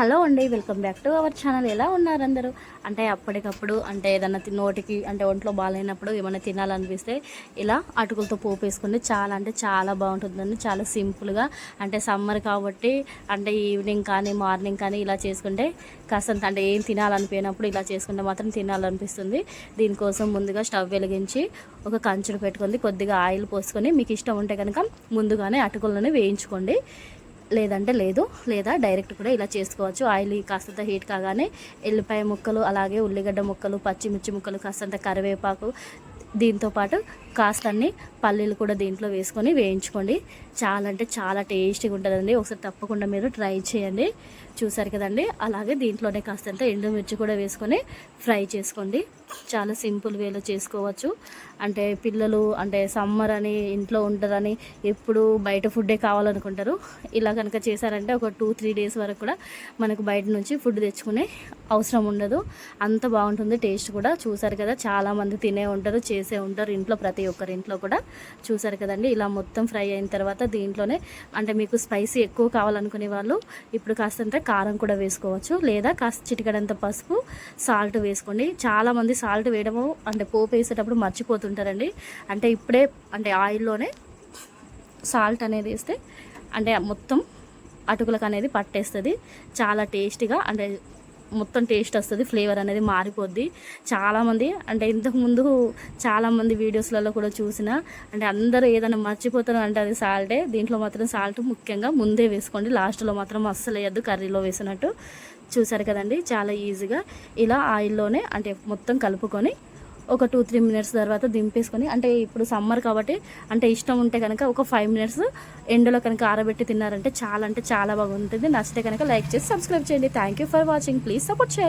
Hello అండి welcome back to our channel. ఎలా ఉన్నారు అందరూ? అంటే అప్పటికప్పుడు అంటే ఏదన్నా నోటికి అంటే ఒంట్లో బాగాలేనప్పుడు ఏమైనా తినాలనిపిస్తే ఇలా అటుకులతో పోపు వేసుకుంటే చాలా అంటే చాలా బాగుంటుందండి. చాలా సింపుల్గా అంటే సమ్మర్ కాబట్టి అంటే ఈవినింగ్ కానీ మార్నింగ్ కానీ ఇలా చేసుకుంటే కాస్తంత అంటే ఏం తినాలనిపోయినప్పుడు ఇలా చేసుకుంటే మాత్రం తినాలనిపిస్తుంది. దీనికోసం ముందుగా స్టవ్ వెలిగించి ఒక కంచుడు పెట్టుకుంది. కొద్దిగా ఆయిల్ పోసుకొని మీకు ఇష్టం ఉంటే కనుక ముందుగానే అటుకులను వేయించుకోండి. లేదంటే లేదు. లేదా డైరెక్ట్ కూడా ఇలా చేసుకోవచ్చు. ఆయిల్ కాస్తంత హీట్ కాగానే ఎల్లిపాయ ముక్కలు అలాగే ఉల్లిగడ్డ ముక్కలు పచ్చిమిర్చి ముక్కలు కాస్తంత కరివేపాకు దీంతో పాటు కాస్తన్ని పల్లీలు కూడా దీంట్లో వేసుకొని వేయించుకోండి. చాలా అంటే చాలా టేస్టీగా ఉంటుందండి. ఒకసారి తప్పకుండా మీరు ట్రై చేయండి. చూసారు కదండి? అలాగే దీంట్లోనే కాస్తంత ఎండుమిర్చి కూడా వేసుకొని ఫ్రై చేసుకోండి. చాలా సింపుల్ వేలో చేసుకోవచ్చు. అంటే పిల్లలు అంటే సమ్మర్ అని ఇంట్లో ఉంటారని ఎప్పుడు బయట ఫుడ్డే కావాలనుకుంటారు. ఇలా కనుక చేశారంటే ఒక టూ త్రీ డేస్ వరకు కూడా మనకు బయట నుంచి ఫుడ్ తెచ్చుకునే అవసరం ఉండదు. అంత బాగుంటుంది టేస్ట్ కూడా. చూసారు కదా? చాలామంది తినే ఉంటారు చేసే ఉంటారు ఇంట్లో ప్రతి ఒక్కరి ఇంట్లో కూడా. చూసారు కదండి. ఇలా మొత్తం ఫ్రై అయిన తర్వాత దీంట్లోనే అంటే మీకు స్పైసీ ఎక్కువ కావాలనుకునే వాళ్ళు ఇప్పుడు కాస్తంత కారం కూడా వేసుకోవచ్చు. లేదా కాస్త చిటికడంత పసుపు సాల్ట్ వేసుకోండి. చాలామంది సాల్ట్ వేయడము అంటే పోపు వేసేటప్పుడు మర్చిపోతుంటారండి. అంటే ఇప్పుడే అంటే ఆయిల్లోనే సాల్ట్ అనేది వేస్తే అంటే మొత్తం అటుకులకు అనేది పట్టేస్తుంది. చాలా టేస్టీగా అంటే మొత్తం టేస్ట్ వస్తుంది ఫ్లేవర్ అనేది మారిపోద్ది. చాలామంది అంటే ఇంతకుముందు చాలామంది వీడియోస్లలో కూడా చూసిన అంటే అందరూ ఏదైనా మర్చిపోతారు అంటే అది సాల్టే. దీంట్లో మాత్రం సాల్ట్ ముఖ్యంగా ముందే వేసుకోండి. లాస్ట్లో మాత్రం అస్సలు వేయద్దు కర్రీలో వేసినట్టు. చూసారు కదండి చాలా ఈజీగా. ఇలా ఆయిల్లోనే అంటే మొత్తం కలుపుకొని ఒక టూ త్రీ మినిట్స్ తర్వాత దింపేసుకొని అంటే ఇప్పుడు సమ్మర్ కాబట్టి అంటే ఇష్టం ఉంటే కనుక ఒక ఫైవ్ మినిట్స్ ఎండలో కనుక ఆరబెట్టి తిన్నారంటే చాలా అంటే చాలా బాగుంటుంది. నచ్చితే కనుక లైక్ చేసి సబ్స్క్రైబ్ చేయండి. Thank you for watching please support చేయండి.